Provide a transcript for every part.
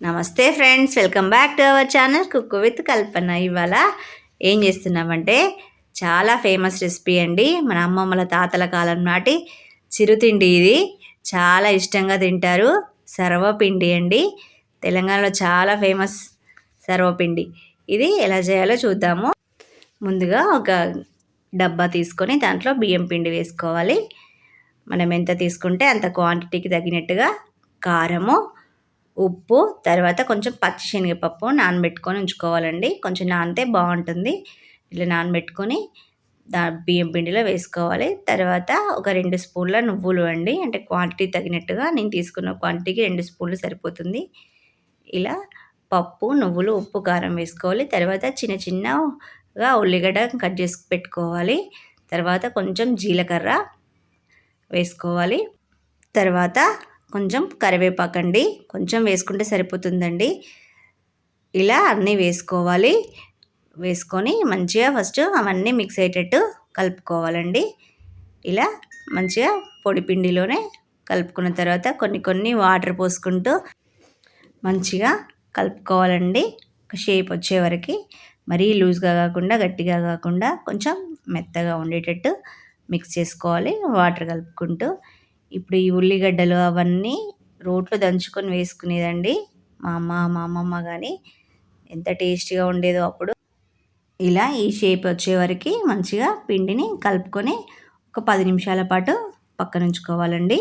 నమస్తే friends welcome back to our channel cook with Kalpana. ఇవాళ ఏం చేస్తున్నామంటే చాలా ఫేమస్ రెసిపీ అండి. మన అమ్మమ్మల తాతల కాలం నాటి చిరుతిండి ఇది. చాలా ఇష్టంగా తింటారు. సర్వపిండి అండి. తెలంగాణలో చాలా ఫేమస్ సర్వపిండి. ఇది ఎలా చేయాలో చూద్దాము. ముందుగా ఒక డబ్బా తీసుకొని దాంట్లో బియ్యం పిండి వేసుకోవాలి. మనం ఎంత తీసుకుంటే అంత క్వాంటిటీకి తగినట్టుగా కారము ఉప్పు తర్వాత కొంచెం పచ్చి శనగపప్పు నానబెట్టుకొని ఉంచుకోవాలండి. కొంచెం నానితే బాగుంటుంది. ఇట్లా నానబెట్టుకొని దా బియ్యం పిండిలో వేసుకోవాలి. తర్వాత ఒక రెండు స్పూన్ల నువ్వులు అండి. అంటే క్వాంటిటీ తగినట్టుగా నేను తీసుకున్న క్వాంటిటీకి రెండు స్పూన్లు సరిపోతుంది. ఇలా పప్పు నువ్వులు ఉప్పు కారం వేసుకోవాలి. తర్వాత చిన్న చిన్నగా ఉల్లిగడ్డ కట్ చేసి పెట్టుకోవాలి. తర్వాత కొంచెం జీలకర్ర వేసుకోవాలి. తర్వాత కొంచెం కరివేపాకండి. కొంచెం వేసుకుంటే సరిపోతుందండి. ఇలా అన్నీ వేసుకోవాలి. వేసుకొని మంచిగా ఫస్ట్ అవన్నీ మిక్స్ అయ్యేటట్టు కలుపుకోవాలండి. ఇలా మంచిగా పొడి పిండిలోనే కలుపుకున్న తర్వాత కొన్ని కొన్ని వాటర్ పోసుకుంటూ మంచిగా కలుపుకోవాలండి. ఒక షేప్ వచ్చే వరకు. మరీ లూజ్గా కాకుండా గట్టిగా కాకుండా కొంచెం మెత్తగా ఉండేటట్టు మిక్స్ చేసుకోవాలి. వాటర్ కలుపుకుంటూ ఇప్పుడు ఈ ఉల్లిగడ్డలు అవన్నీ రోట్లో దంచుకొని వేసుకునేదండి. మా అమ్మ మా అమ్మమ్మ కానీ ఎంత టేస్టీగా ఉండేదో అప్పుడు. ఇలా ఈ షేప్ వచ్చే వరకు మంచిగా పిండిని కలుపుకొని ఒక పది నిమిషాల పాటు పక్కన ఉంచుకోవాలండి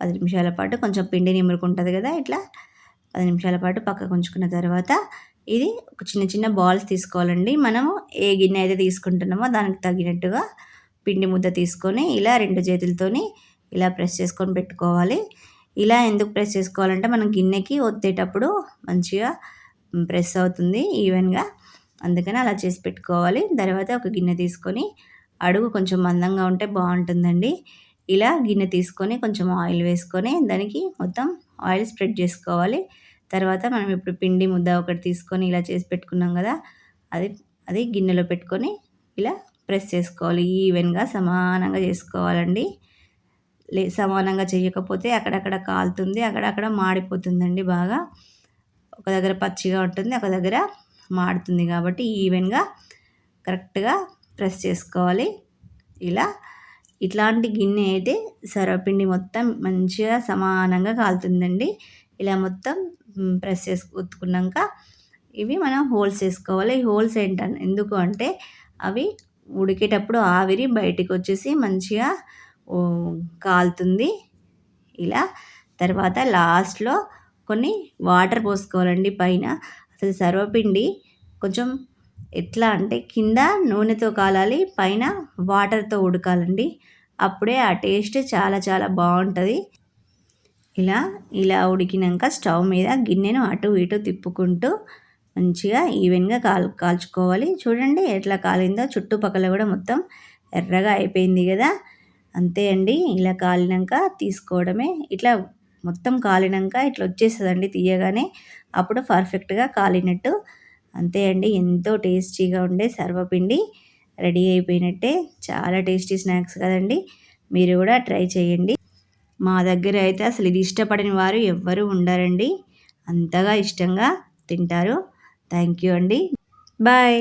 పది నిమిషాల పాటు కొంచెం పిండి నిమురుకుంటుంది కదా ఇట్లా. పది నిమిషాల పాటు పక్కకు ఉంచుకున్న తర్వాత ఇది ఒక చిన్న చిన్న బాల్స్ తీసుకోవాలండి. మనము ఏ గిన్నె అయితే తీసుకుంటున్నామో దానికి తగినట్టుగా పిండి ముద్ద తీసుకొని ఇలా రెండు చేతులతోని ఇలా ప్రెస్ చేసుకొని పెట్టుకోవాలి. ఇలా ఎందుకు ప్రెస్ చేసుకోవాలంటే మనం గిన్నెకి ఒత్తేటప్పుడు మంచిగా ప్రెస్ అవుతుంది ఈవెన్గా. అందుకని అలా చేసి పెట్టుకోవాలి. తర్వాత ఒక గిన్నె తీసుకొని అడుగు కొంచెం మందంగా ఉంటే బాగుంటుందండి. ఇలా గిన్నె తీసుకొని కొంచెం ఆయిల్ వేసుకొని దానికి మొత్తం ఆయిల్ స్ప్రెడ్ చేసుకోవాలి. తర్వాత మనం ఇప్పుడు పిండి ముద్ద ఒకటి తీసుకొని ఇలా చేసి పెట్టుకున్నాం కదా అది అది గిన్నెలో పెట్టుకొని ఇలా ప్రెస్ చేసుకోవాలి. ఈవెన్గా సమానంగా చేసుకోవాలండి. లే సమానంగా చేయకపోతే అక్కడక్కడ కాలుతుంది అక్కడక్కడ మాడిపోతుందండి బాగా. ఒక దగ్గర పచ్చిగా ఉంటుంది ఒక దగ్గర మాడుతుంది కాబట్టి ఈవెన్గా కరెక్ట్గా ప్రెస్ చేసుకోవాలి. ఇలా ఇట్లాంటి గిన్నె అయితే సర్వపిండి మొత్తం మంచిగా సమానంగా కాలుతుందండి. ఇలా మొత్తం ప్రెస్ చేసు ఉత్తుకున్నాక ఇవి మనం హోల్స్ వేసుకోవాలి ఈ హోల్స్ ఏంటని ఎందుకు అంటే అవి ఉడికేటప్పుడు ఆవిరి బయటికి వచ్చేసి మంచిగా కాలుతుంది. ఇలా తర్వాత లాస్ట్లో కొన్ని వాటర్ పోసుకోవాలండి పైన. అసలు సర్వపిండి కొంచెం ఎట్లా అంటే కింద నూనెతో కాలాలి పైన వాటర్తో ఉడకాలండి. అప్పుడే ఆ టేస్ట్ చాలా చాలా బాగుంటుంది. ఇలా ఇలా ఉడికినాక స్టవ్ మీద గిన్నెను అటు ఇటు తిప్పుకుంటూ మంచిగా ఈవెన్గా కాల్ కాల్చుకోవాలి. చూడండి ఎట్లా కాలిందో. చుట్టుపక్కల కూడా మొత్తం ఎర్రగా అయిపోయింది కదా. అంతే అండి. ఇలా కాలినాక తీసుకోవడమే. ఇట్లా మొత్తం కాలినాక ఇట్లా వచ్చేస్తుందండి తీయగానే. అప్పుడు పర్ఫెక్ట్గా కాలినట్టు. అంతే అండి. ఎంతో టేస్టీగా ఉండే సర్వపిండి రెడీ అయిపోయినట్టే. చాలా టేస్టీ స్నాక్స్ కదండి. మీరు కూడా ట్రై చేయండి. మా దగ్గర అయితే అసలు ఇది ఇష్టపడిన వారు ఎవ్వరూ ఉండరండి. అంతగా ఇష్టంగా తింటారు. థ్యాంక్ యూ అండి. బాయ్.